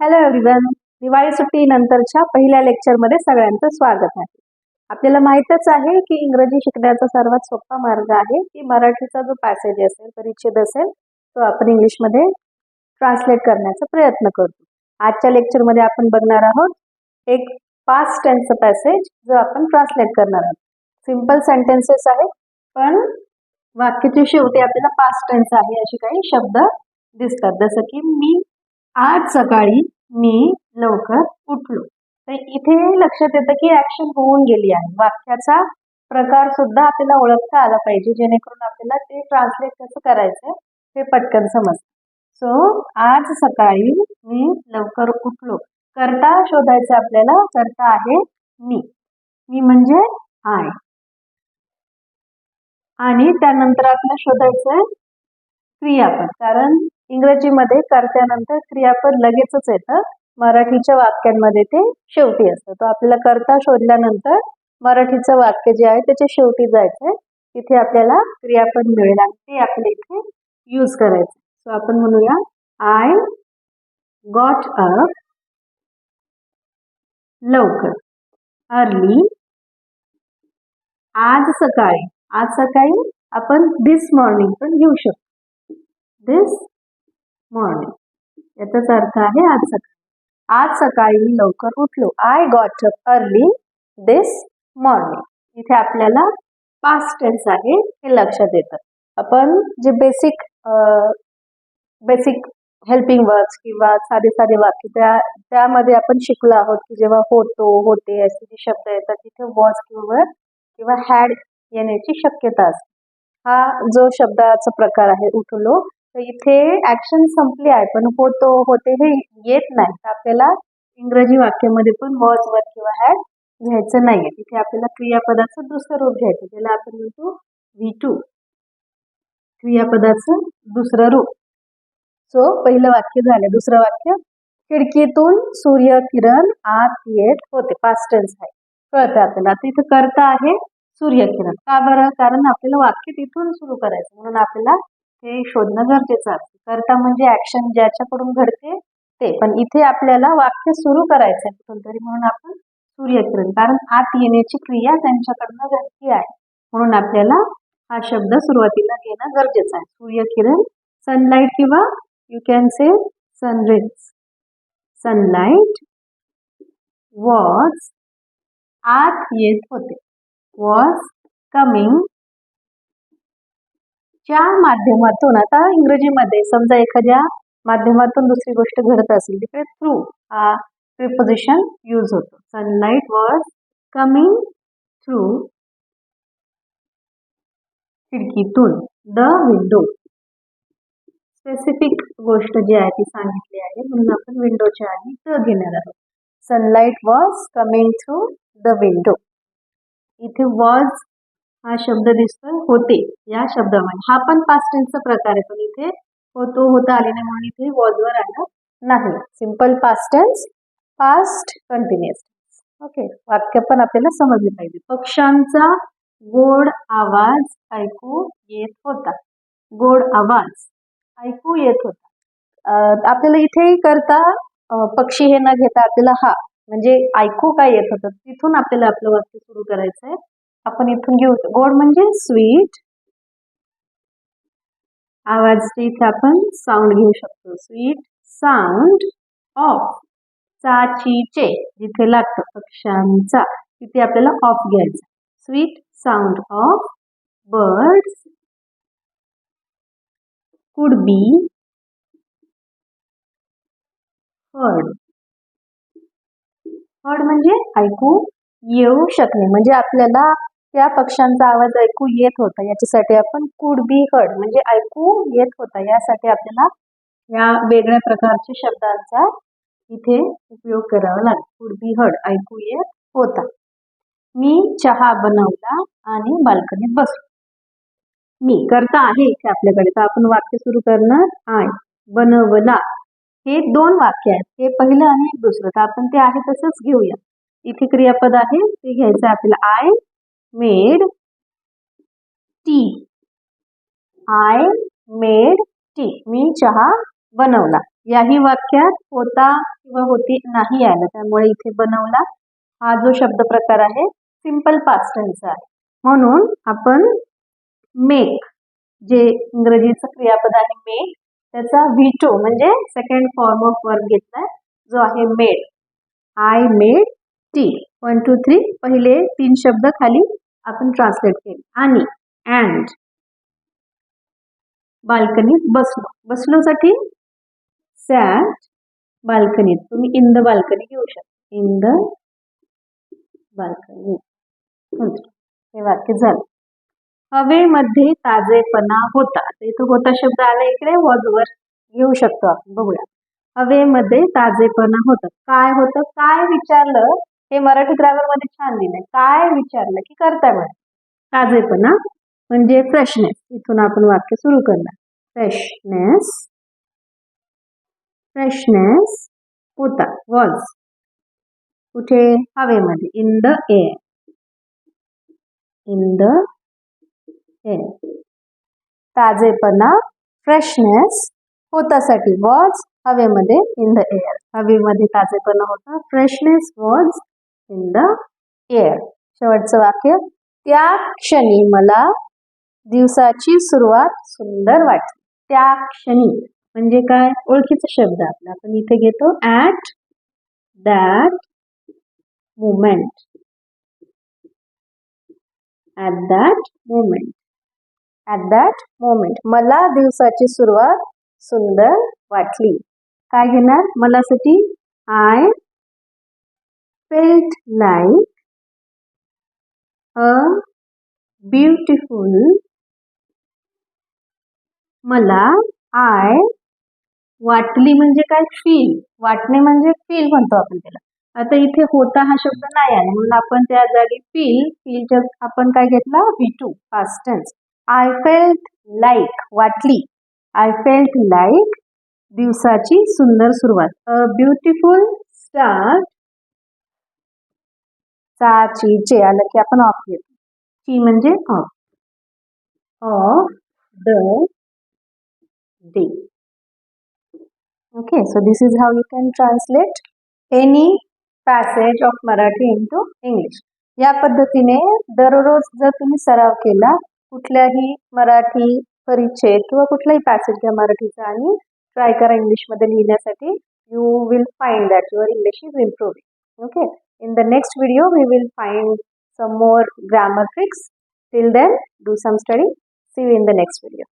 Hello everyone Diwali सुट्टी नंतरच्या पहिल्या लेक्चरमध्ये सगळ्यांचं स्वागत आहे. आपल्याला माहीतच आहे की इंग्रजी शिकण्याचा सर्वात सोपा मार्ग आहे की मराठीचा जो पॅसेज असेल परिच्छेद असेल तो आपण इंग्लिशमध्ये ट्रान्सलेट करण्याचा प्रयत्न करतो. आजच्या लेक्चरमध्ये आपण बघणार आहोत एक पास्ट टेन्सचं पॅसेज जो आपण ट्रान्सलेट करणार आहोत. सिंपल सेंटेन्सेस आहेत पण वाक्याच्या शेवटी आपल्याला पास्ट टेन्स आहे असे काही शब्द दिसतात. जसं की मी आज सकाळी मी लवकर उठलो. तर इथे लक्षात येतं की ऍक्शन होऊन गेली आहे. वाक्याचा प्रकार सुद्धा आपल्याला ओळखता आला पाहिजे जेणेकरून आपल्याला ते ट्रान्सलेट कसं करायचं ते पटकन समज सो आज सकाळी मी लवकर उठलो. करता शोधायचं आपल्याला करता आहे मी. मी म्हणजे आय. आणि त्यानंतर आपल्याला शोधायचं क्रियापद. कारण इंग्रजीमध्ये कर्त्यानंतर क्रियापद लगेचच येतं. मराठीच्या वाक्यांमध्ये ते शेवटी असतं. तो आपल्याला कर्ता शोधल्यानंतर मराठीचं वाक्य जे आहे त्याच्या शेवटी जायचंय. तिथे आपल्याला क्रियापद मिळेल आणि ते आपल्या इथे यूज करायचं सो आपण म्हणूया आय गॉट अप लवकर. अर्ली आज सकाळी. आज सकाळी आपण दिस मॉर्निंग पण घेऊ शकतो. दिस मॉर्निंग याचाच अर्थ आहे आज सकाळी. आज सकाळी मी लवकर उठलो. I got up early this morning इथे आपल्याला पास्ट टेन्स आहे हे लक्षात येतं. आपण जे बेसिक बेसिक हेल्पिंग वर्ड्स किंवा साधे साधे वाक्य त्या त्यामध्ये आपण शिकलो आहोत की जेव्हा होतो होते असे जे शब्द येतात तिथे वॉज किंवा किंवा हॅड येण्याची शक्यता असते. हा जो शब्दाचा प्रकार आहे उठलो तर इथे ऍक्शन संपली आहे पण होतो होते हे येत नाही. तर आपल्याला इंग्रजी वाक्यामध्ये पण वॉज वर किंवा हॅड घ्यायचं नाहीये. तिथे आपल्याला क्रियापदाचं दुसरं रूप घ्यायचं त्याला आपण म्हणतो व्ही टू क्रियापदाचं दुसरं रूप. सो पहिलं वाक्य झालं. दुसरं वाक्य खिडकीतून सूर्य किरण आत येत होते. पास्ट टेन्स आहे. कळतं आपल्याला. आता इथं करता आहे सूर्यकिरण. का बरं? कारण आपल्याला वाक्य तिथून सुरू करायचं म्हणून आपल्याला ते शोधणं गरजेचं असतं. करता म्हणजे ऍक्शन ज्याच्याकडून घडते ते. पण इथे आपल्याला वाक्य सुरू करायचं आहे कुठून तरी म्हणून आपण सूर्यकिरण. कारण आत येण्याची क्रिया त्यांच्याकडनं घडती आहे. म्हणून आपल्याला हा शब्द सुरुवातीला घेणं गरजेचं आहे. सूर्यकिरण सनलाईट किंवा you can say sunrays sunlight was आत येत होते. वॉज कमिंग ज्या माध्यमातून आता इंग्रजीमध्ये समजा एखाद्या माध्यमातून दुसरी गोष्ट घडत असेल तिकडे थ्रू हा प्रिपोजिशन यूज होतो. सनलाईट वॉज कमिंग थ्रू खिडकीतून द विंडो स्पेसिफिक गोष्ट जी आहे ती सांगितली आहे म्हणून आपण विंडोच्या आधी द घेणार आहोत. Sunlight was coming through the window इथे वॉज हा शब्द दिसतोय होते या शब्दामध्ये. हा पण पास्ट टेन्सचा प्रकार आहे. पण इथे होतो होता आले नाही म्हणून इथे वॉजवर आलं नाही. Simple past tense past continuous okay वाक्य पण आपल्याला समजले पाहिजे. पक्ष्यांचा गोड आवाज ऐकू येत होता. गोड आवाज ऐकू येत होता. आपल्याला इथेही करता पक्षी हे न घेता आपल्याला हा म्हणजे ऐकू काय येत होतं? तिथून आपल्याला आपलं वाक्य सुरू करायचं आहे आपण इथून घेऊ. गोड म्हणजे स्वीट आवाज इथे आपण साऊंड घेऊ शकतो. स्वीट साऊंड ऑफ चाचीचे जिथे लागतं पक्ष्यांचा तिथे आपल्याला ऑफ घ्यायचा. Sweet sound of birds could be heard heard म्हणजे ऐकू येऊ शकणे. म्हणजे आपल्याला त्या पक्ष्यांचा आवाज ऐकू येत होता. याच्यासाठी आपण कुड बी हर्ड म्हणजे ऐकू येत होता. यासाठी आपल्याला या वेगळ्या प्रकारच्या शब्दांचा इथे उपयोग करावा लागेल. कुड बी हर्ड ऐकू येत होता. मी चहा बनवला आणि बाल्कनीत बसलो. मी करता आहे इथे आपल्याकडे. तर आपण वाक्य सुरू करणार आहे. बनवला. हे दोन वाक्य आहेत. हे पहिलं आणि दुसरं. तर आपण ते आहे तसंच घेऊया. इथे क्रियापद आहे ते घ्यायचं आपल्याला I made tea I made tea मी चहा बनवला. याही वाक्यात होता किंवा होती नाही आलं त्यामुळे इथे बनवला हा जो शब्द प्रकार आहे सिंपल पास्टनचा आहे. म्हणून आपण मेक जे इंग्रजीचं क्रियापद आहे मेक त्याचा व्हिटो म्हणजे सेकंड फॉर्म ऑफ वर्क घेतलाय जो आहे made I made tea one two three पहिले तीन शब्द खाली आपण ट्रान्सलेट केले. आणि अँड बाल्कनीत बसलो. बसलोसाठी सॅट बाल्कनीत. तुम्ही इन द बाल्कनी घेऊ शकता. In the balcony. हे वाक्य झालं. हवेमध्ये ताजेपणा होता. तर इथं होता शब्द आला इकडे? वॉजवर. घेऊ शकतो आपण. बघूया. हवेमध्ये ताजेपणा होतं. काय होतं? काय विचारलं? हे मराठी ग्रामरमध्ये छान दिलंय काय विचारलं की करता म्हणे. ताजेपणा म्हणजे फ्रेशनेस इथून आपण वाक्य सुरू करणार. फ्रेशनेस फ्रेशनेस होता वॉज कुठे? हवेमध्ये. In the air in the air ताजेपणा. फ्रेशनेस होतासाठी वॉज हवेमध्ये. इन द एअर हवेमध्ये ताजेपणा होता. Freshness was in the air शेवटचं वाक्य त्या क्षणी मला दिवसाची सुरुवात सुंदर वाटली. त्या क्षणी म्हणजे काय? ओळखीचा शब्द आपला. आपण इथे घेतो at that moment at that moment at that moment मला दिवसाची सुरुवात सुंदर वाटली. काय घेणार? मलासाठी I felt like a beautiful मला आय वाटली म्हणजे काय? फील वाटणे म्हणजे फील म्हणतो आपण त्याला. आता इथे होता हा शब्द नाही आला म्हणून आपण त्या जागी फील फीलच्या आपण काय घेतला? V two past I felt like वाटली. आय फेल्ट लाईक दिवसाची सुंदर सुरुवात. अ ब्युटिफुल स्टार्ट चा ची चे आलं की आपण ऑफ घेतो. ची म्हणजे of of the day okay so this is how you can translate any passage of Marathi into English या पद्धतीने दररोज जर तुम्ही सराव केला कुठल्याही मराठी परिचय किंवा कुठलाही पॅसेज घ्या मराठीचा आणि ट्राय करा इंग्लिशमध्ये लिहिण्यासाठी you will find that your English is improving okay In the next video, we will find some more grammar tricks. Till then, do some study. See you in the next video.